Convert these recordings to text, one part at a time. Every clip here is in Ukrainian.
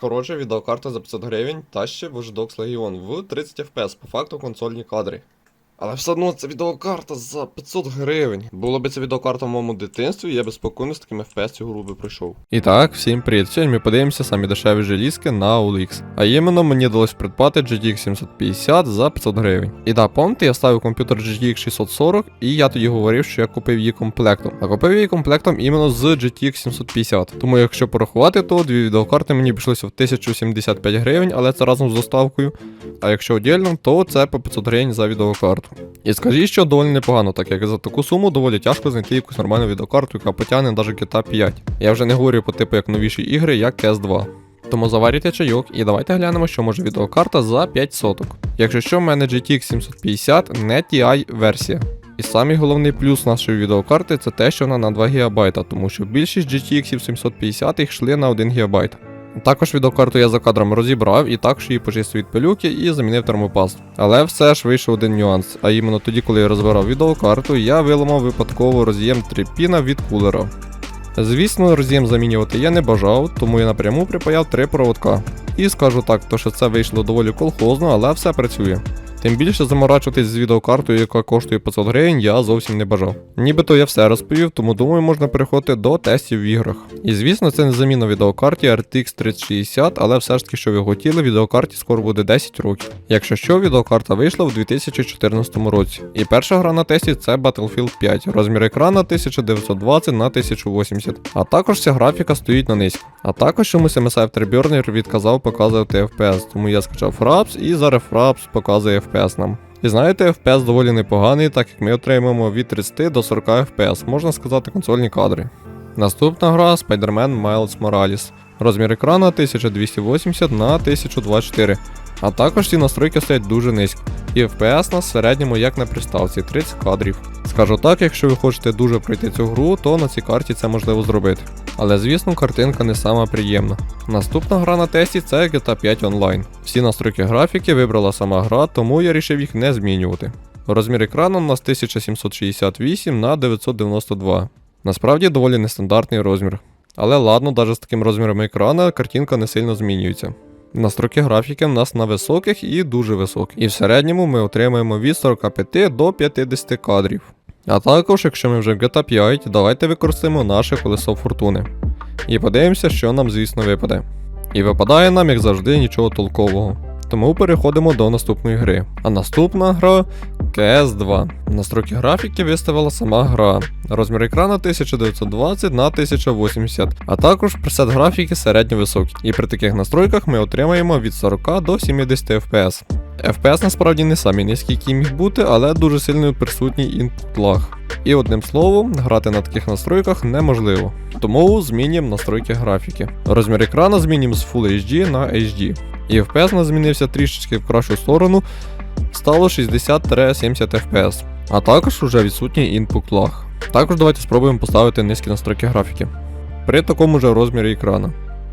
Коротше, відеокарта за 500 гривень та ще Watch Dogs Legion в 30 FPS, по факту консольні кадри. Але все одно це відеокарта за 500 гривень. Було б це відеокарта в моєму дитинстві, я би спокійно з таким FPS цю гру би пройшов. І так, всім привіт. Сьогодні ми подивимося самі дешеві желізки на OLX. А іменно мені вдалося придбати GTX 750 за 500 гривень. І да, пам'ятаєте, я ставив комп'ютер GTX 640, і я тоді говорив, що я купив її комплектом. А купив її комплектом іменно з GTX 750. Тому якщо порахувати, то дві відеокарти мені обійшлося в 1075 гривень, але це разом з доставкою. А якщо отдельно, то це по 500 гривень за відеокарту. І скажіть, що доволі непогано, так як за таку суму доволі тяжко знайти якусь нормальну відеокарту, яка потягне навіть GTA 5. Я вже не говорю по типу як новіші ігри, як CS 2. Тому заварюйте чайок і давайте глянемо, що може відеокарта за 5 соток. Якщо що, в мене GTX 750 не TI версія. І самий головний плюс нашої відеокарти це те, що вона на 2 ГБ, тому що більшість GTX 750 йшли на 1 ГБ. Також відеокарту я за кадром розібрав і також її почистив від пилюки і замінив термопаст. Але все ж вийшов один нюанс. А іменно тоді, коли я розбирав відеокарту, я виламав випадково роз'єм 3 піна від кулера. Звісно, роз'єм замінювати я не бажав, тому я напряму припаяв три проводка. І скажу так, то що це вийшло доволі колхозно, але все працює. Тим більше заморачуватись з відеокартою, яка коштує 500 гривень, я зовсім не бажав. Нібито я все розповів, тому думаю, можна переходити до тестів в іграх. І звісно, це не заміна відеокарті RTX 3060, але все ж таки, що ви хотіли, відеокарті скоро буде 10 років. Якщо що, відеокарта вийшла в 2014 році. І перша гра на тесті це Battlefield 5, розмір екрана 1920 на 1080. А також ця графіка стоїть на низько. А також чомусь MSI Afterburner відказав показувати FPS, тому я скачав Fraps і зараз Fraps показує FPS нам. І знаєте, FPS доволі непоганий, так як ми отримуємо від 30 до 40 FPS, можна сказати, консольні кадри. Наступна гра Spider-Man Miles Morales. Розмір екрана 1280 на 1024. А також ці настройки стоять дуже низько. І FPS на середньому як на приставці 30 кадрів. Скажу так, якщо ви хочете дуже пройти цю гру, то на цій карті це можливо зробити. Але звісно, картинка не сама приємна. Наступна гра на тесті це GTA 5 Online. Всі настройки графіки вибрала сама гра, тому я вирішив їх не змінювати. Розмір екрану у нас 1768 на 992. Насправді доволі нестандартний розмір. Але ладно, навіть з таким розміром екрана картинка не сильно змінюється. Настройки графіки в нас на високих і дуже високих. І в середньому ми отримаємо від 45 до 50 кадрів. А також, якщо ми вже в GTA 5, давайте використаємо наше колесо фортуни. І подивимося, що нам, звісно, випаде. І випадає нам, як завжди, нічого толкового. Тому переходимо до наступної гри. А наступна гра cs 2. Настройки графіки виставила сама гра. Розмір екрану 1920 на 1080, а також пресет графіки середньо-високий. І при таких настройках ми отримаємо від 40 до 70 FPS. FPS насправді не самий низький, який міг бути, але дуже сильно присутній input lag. І одним словом, грати на таких настройках неможливо. Тому змінюємо настройки графіки. Розмір екрану змінюємо з Full HD на HD. І FPS нас змінився трішечки в кращу сторону, стало 60-70 FPS. А також вже відсутній input lag. Також давайте спробуємо поставити низькі настройки графіки. При такому ж розмірі екрана.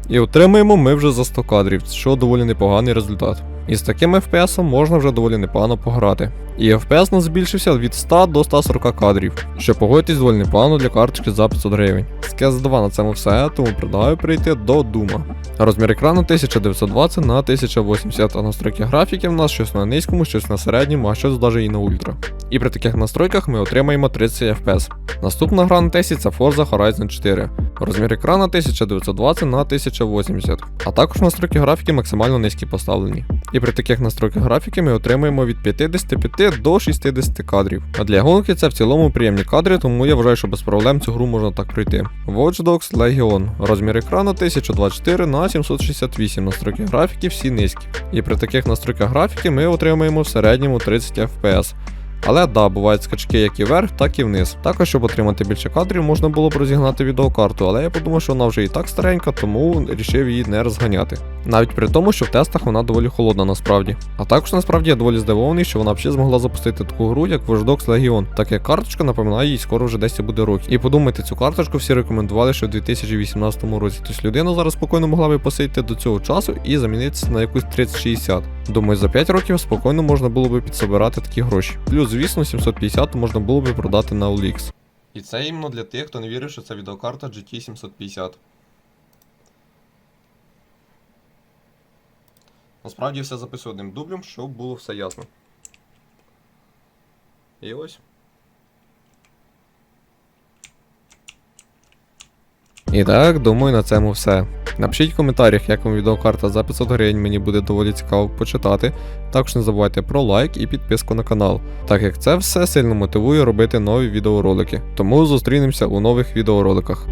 І отримаємо ми вже за 100 кадрів, що доволі непоганий результат. І з таким FPS можна вже доволі непогано пограти. І FPS нас збільшився від 100 до 140 кадрів, що погодьтесь доволі непогано для карточки за 500 гривень. З CS 2 на цьому все, тому предлагаю перейти до Дума. Розмір екрану 1920 на 1080, а настройки графіки в нас щось на низькому, щось на середньому, а щось навіть і на ультра. І при таких настройках ми отримаємо 30 FPS. Наступна гра на тесті це Forza Horizon 4. Розмір екрану 1920 на 1080, а також настройки графіки максимально низькі поставлені. І при таких настройках графіки ми отримуємо від 55 до 60 кадрів. А для гонки це в цілому приємні кадри, тому я вважаю, що без проблем цю гру можна так пройти. Watch Dogs Legion. Розмір екрану 1024 на 768 настройки графіки всі низькі. І при таких настройках графіки ми отримаємо в середньому 30 FPS. Але да, бувають скачки як і вверх, так і вниз. Також, щоб отримати більше кадрів, можна було б розігнати відеокарту, але я подумав, що вона вже і так старенька, тому вирішив її не розганяти. Навіть при тому, що в тестах вона доволі холодна насправді. А також насправді я доволі здивований, що вона взагалі змогла запустити таку гру, як Watch Dogs Legion, так як карточка напоминає їй скоро вже 10 буде років. І подумайте, цю карточку всі рекомендували ще в 2018 році. Тобто людина зараз спокійно могла би посидіти до цього часу і замінитися на якусь 3060. Думаю, за 5 років спокійно можна було би підсобирати такі гроші. Плюс, звісно, 750 можна було би продати на OLX. І це іменно для тих, хто не вірив, що це відеокарта GT 750. Насправді все записую одним дублем, щоб було все ясно. І ось. І так, думаю, на цьому все. Напишіть в коментарях, як вам відеокарта за 500 гривень, мені буде доволі цікаво почитати. Також не забувайте про лайк і підписку на канал, так як це все сильно мотивує робити нові відеоролики. Тому зустрінемося у нових відеороликах.